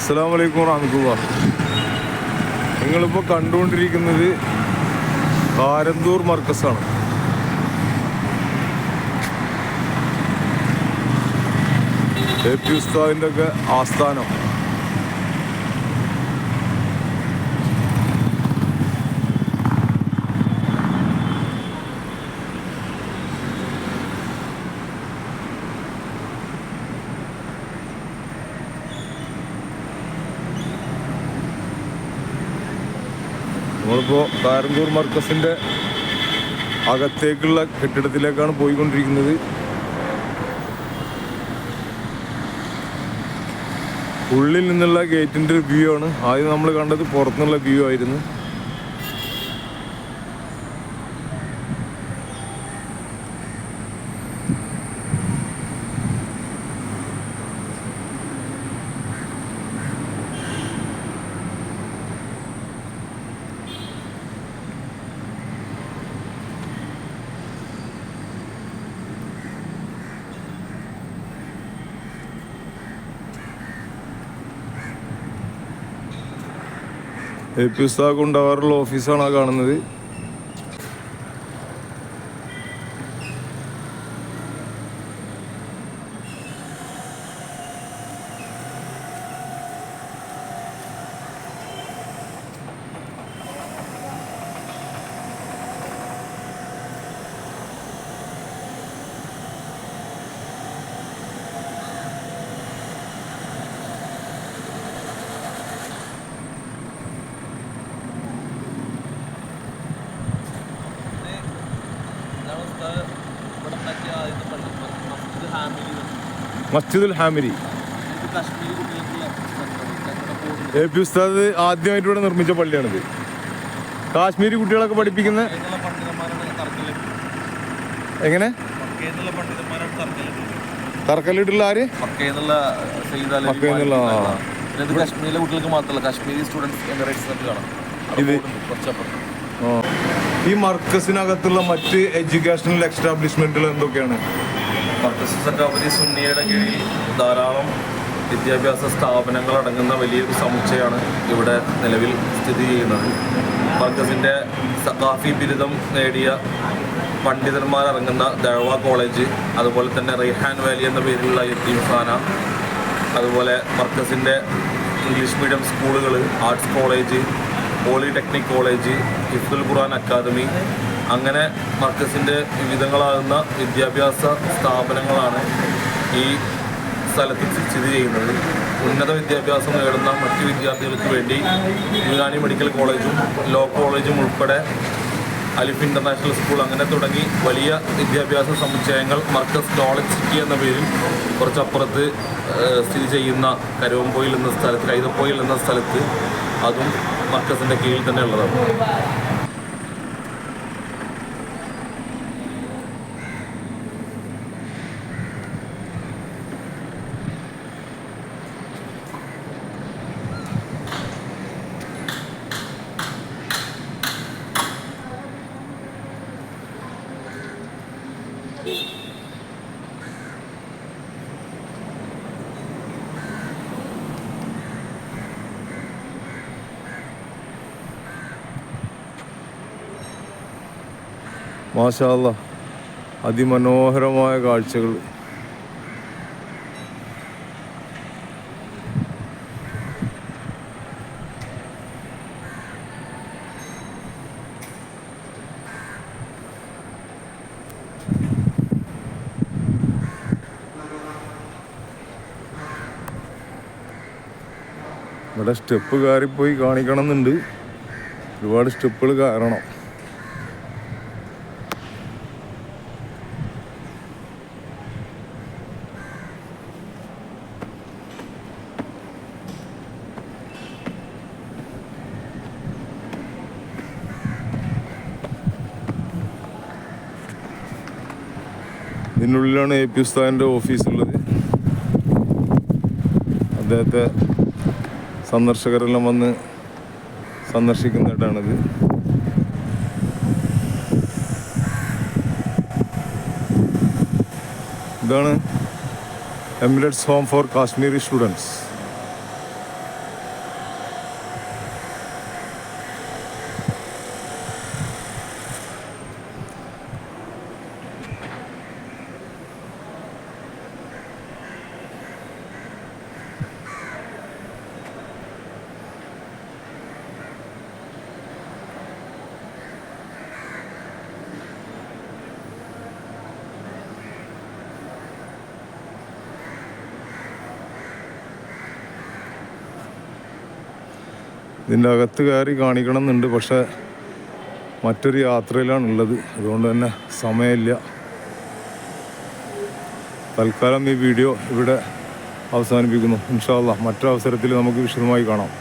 അസ്സാം വലൈക്കും വറഹമത്തുള്ള നിങ്ങളിപ്പോൾ കണ്ടുകൊണ്ടിരിക്കുന്നത് കാരന്തൂർ മർക്കസാണ്. എ പി ഉസ്താദിന്റെ ഒക്കെ ആസ്ഥാനം. നമ്മളിപ്പോൾ കാരന്തൂർ മർക്കസിന്റെ അകത്തേക്കുള്ള കെട്ടിടത്തിലേക്കാണ് പോയിക്കൊണ്ടിരിക്കുന്നത്. ഉള്ളിൽ നിന്നുള്ള ഗേറ്റിന്റെ ഒരു വ്യൂ ആണ്. ആദ്യം നമ്മൾ കണ്ടത് പുറത്തുനിന്നുള്ള വ്യൂ ആയിരുന്നു. എ പി ഉസ്താഖ് ഉണ്ടാവാറുള്ള ഓഫീസാണ് ആ കാണുന്നത്. മസ്ജിദുൽ ഹാമിരി എ പി ഉസ്താദ് ആദ്യമായിട്ട് ഇവിടെ നിർമ്മിച്ച പള്ളിയാണിത്. കാശ്മീരി കുട്ടികളൊക്കെ പഠിപ്പിക്കുന്ന എങ്ങനെ. തറക്കല്ലിട്ടുള്ള ആര്? ഇത് കാശ്മീരിലെ കുട്ടികൾക്ക് മാത്രമല്ല കാശ്മീരി സ്റ്റുഡൻസ്. ഈ മർക്കസിനകത്തുള്ള മറ്റ് എഡ്യൂക്കേഷണൽ എക്സ്റ്റാബ്ലിഷ്മെന്റുകൾ എന്തൊക്കെയാണ്? മർക്കസ് അവധി സുന്നിയുടെ കീഴിൽ ധാരാളം വിദ്യാഭ്യാസ സ്ഥാപനങ്ങൾ അടങ്ങുന്ന വലിയൊരു സമുച്ചയമാണ് ഇവിടെ നിലവിൽ സ്ഥിതി ചെയ്യുന്നത്. മർക്കസിന്റെ സഖാഫി ബിരുദം നേടിയ പണ്ഡിതന്മാരടങ്ങുന്ന ദഴവ കോളേജ് അതുപോലെ തന്നെ റെയ്ഹാൻ വാലി എന്ന പേരിലുള്ള യത്തീംഖാന അതുപോലെ മർക്കസിന്റെ ഇംഗ്ലീഷ് മീഡിയം സ്കൂളുകൾ ആർട്സ് കോളേജ് പോളിടെക്നിക് കോളേജ് ഹിഫ്ദുൽ ഖുർആൻ അക്കാദമി അങ്ങനെ മർക്കസിന്റെ വിവിധങ്ങളാകുന്ന വിദ്യാഭ്യാസ സ്ഥാപനങ്ങളാണ് ഈ സ്ഥലത്ത് സ്ഥിതി ചെയ്യുന്നത്. ഉന്നത വിദ്യാഭ്യാസം നേടുന്ന മറ്റ് വിദ്യാർത്ഥികൾക്ക് വേണ്ടി യുനാനി മെഡിക്കൽ കോളേജും ലോ കോളേജും ഉൾപ്പെടെ അലിഫ് ഇന്റർനാഷണൽ സ്കൂൾ അങ്ങനെ തുടങ്ങി വലിയ വിദ്യാഭ്യാസ സമുച്ചയങ്ങൾ മർക്കസ് കോളേജ് സിറ്റി എന്ന പേരിൽ കുറച്ചപ്പുറത്ത് സ്ഥിതി ചെയ്യുന്ന കരുവമ്പോയിൽ എന്ന സ്ഥലത്ത് കൈതപ്പോയിൽ എന്ന സ്ഥലത്ത് അതും മർക്കസിന്റെ കീഴിൽ തന്നെ ഉള്ളതാണ്. മാഷാല്ല അതിമനോഹരമായ കാഴ്ചകൾ. ഇവിടെ സ്റ്റെപ്പ് കയറിപ്പോയി കാണിക്കണം എന്നുണ്ട് ഒരുപാട് സ്റ്റെപ്പുകൾ കയറണം. ഇതിനുള്ളിലാണ് എ പി ഉസ്താദിന്റെ ഓഫീസുള്ളത്. അദ്ദേഹത്തെ സന്ദർശകരെല്ലാം വന്ന് സന്ദർശിക്കുന്നതായിട്ടാണിത് ഇതാണ് Emirates home for Kashmiri students. ഇതിന്റെ അകത്ത് കയറി കാണിക്കണം എന്നുണ്ട് പക്ഷേ മറ്റൊരു യാത്രയിലാണ് ഉള്ളത് അതുകൊണ്ട് തന്നെ സമയമില്ല. തൽക്കാലം ഈ വീഡിയോ ഇവിടെ അവസാനിപ്പിക്കുന്നു. ഇൻഷാല്ല മറ്റൊരവസരത്തിൽ നമുക്ക് വിശദമായി കാണാം.